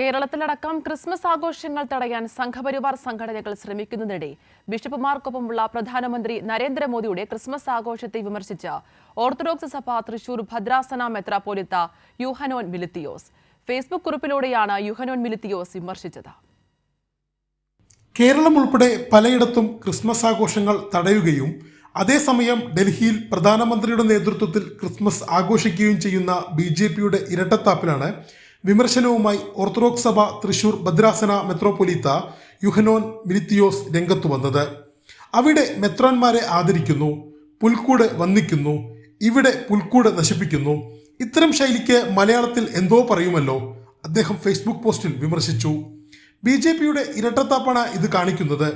കേരളത്തിലടക്കം Christmas ആഘോഷങ്ങൾ തടയാൻ സംഘപരിവാർ സംഘടനകൾ ശ്രമിക്കുന്നതിനിടെ ബിഷപ്പുമാർക്കൊപ്പമുള്ള പ്രധാനമന്ത്രി നരേന്ദ്രമോദിയുടെ ക്രിസ്മസ് ആഘോഷത്തെ വിമർശിച്ച ഓർത്തഡോക്സ് സഭ തൃശൂർ ഭദ്രാസന മെത്രാപ്പോലിത്ത യുഹനോൻ മിലിത്തിയോസ്. ഫേസ്ബുക്ക് കുറിപ്പിലൂടെയാണ് യുഹനോൻ മിലിത്തിയോസ് വിമർശിച്ചത്. കേരളം ഉൾപ്പെടെ പലയിടത്തും ക്രിസ്മസ് ആഘോഷങ്ങൾ തടയുകയും അതേസമയം ഡൽഹിയിൽ പ്രധാനമന്ത്രിയുടെ നേതൃത്വത്തിൽ ക്രിസ്മസ് ആഘോഷിക്കുകയും ചെയ്യുന്ന ബി ജെ പിയുടെ ഇരട്ടത്താപ്പിലാണ് വിമർശനവുമായി ഓർത്തഡോക്സ് സഭ തൃശൂർ ഭദ്രാസന മെത്രോപൊലീത്ത യുഹനോൻ മിലിത്തിയോസ് രംഗത്തു വന്നത്. അവിടെ മെത്രാന്മാരെ ആദരിക്കുന്നു പുൽക്കൂട് വന്ദിക്കുന്നു ഇവിടെ പുൽക്കൂട് നശിപ്പിക്കുന്നു. ഇത്തരം ശൈലിക്ക് മലയാളത്തിൽ എന്തോ പറയുമല്ലോ? അദ്ദേഹം ഫേസ്ബുക്ക് പോസ്റ്റിൽ വിമർശിച്ചു. ബി ജെ പിയുടെ ഇരട്ടത്താപ്പാണ് ഇത് കാണിക്കുന്നത്.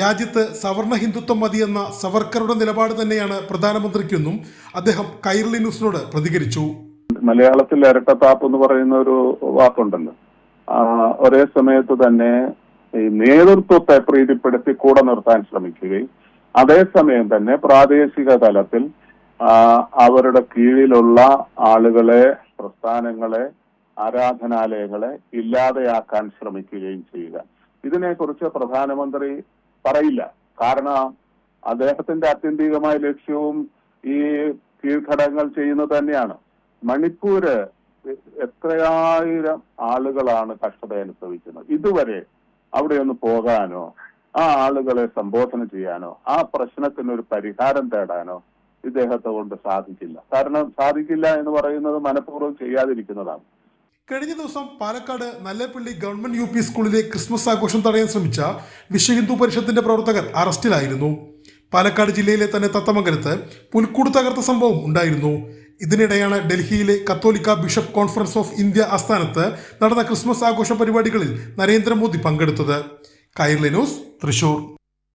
രാജ്യത്ത് സവർണ ഹിന്ദുത്വം മതിയെന്ന സവർക്കറുടെ നിലപാട് തന്നെയാണ് പ്രധാനമന്ത്രിക്കെന്നും അദ്ദേഹം കൈർലി ന്യൂസിനോട് പ്രതികരിച്ചു. മലയാളത്തിൽ ഇരട്ടത്താപ്പ് എന്ന് പറയുന്ന ഒരു വാക്കുണ്ടല്ലോ. ഒരേ സമയത്ത് തന്നെ ഈ നേതൃത്വത്തെ പ്രീതിപ്പെടുത്തി കൂടെ നിർത്താൻ ശ്രമിക്കുകയും അതേസമയം തന്നെ പ്രാദേശിക തലത്തിൽ അവരുടെ കീഴിലുള്ള ആളുകളെ പ്രസ്ഥാനങ്ങളെ ആരാധനാലയങ്ങളെ ഇല്ലാതെയാക്കാൻ ശ്രമിക്കുകയും ചെയ്യുക. ഇതിനെക്കുറിച്ച് പ്രധാനമന്ത്രി പറയില്ല. കാരണം അദ്ദേഹത്തിന്റെ ആത്യന്തികമായ ലക്ഷ്യവും ഈ കീഴ്ഘടകങ്ങൾ ചെയ്യുന്നത് തന്നെയാണ്. മണിപ്പൂര് എത്രയായിരം ആളുകളാണ് കഷ്ടത അനുഭവിക്കുന്നത് ഇതുവരെ അവിടെ ഒന്ന് പോകാനോ ആ ആളുകളെ സംബോധന ചെയ്യാനോ ആ പ്രശ്നത്തിന് ഒരു പരിഹാരം തേടാനോ ഇദ്ദേഹത്തെ കൊണ്ട് സാധിക്കില്ല. കാരണം സാധിക്കില്ല എന്ന് പറയുന്നത് മനഃപൂർവം ചെയ്യാതിരിക്കുന്നതാണ്. കഴിഞ്ഞ ദിവസം Palakkad Nallepilly government U P സ്കൂളിലെ ക്രിസ്മസ് ആഘോഷം തടയാൻ ശ്രമിച്ച വിശ്വ ഹിന്ദു പരിഷത്തിന്റെ പ്രവർത്തകർ അറസ്റ്റിലായിരുന്നു. പാലക്കാട് ജില്ലയിലെ തന്നെ തത്തമംഗലത്ത് പുൽക്കൂട് തകർത്ത സംഭവം ഉണ്ടായിരുന്നു. ഇതിനിടെയാണ് ഡൽഹിയിലെ കത്തോലിക്ക ബിഷപ്പ് കോൺഫറൻസ് ഓഫ് ഇന്ത്യ ആസ്ഥാനത്ത് നടന്ന ക്രിസ്മസ് ആഘോഷ പരിപാടികളിൽ നരേന്ദ്രമോദി പങ്കെടുത്തത്. കൈർലി ന്യൂസ് തൃശൂർ.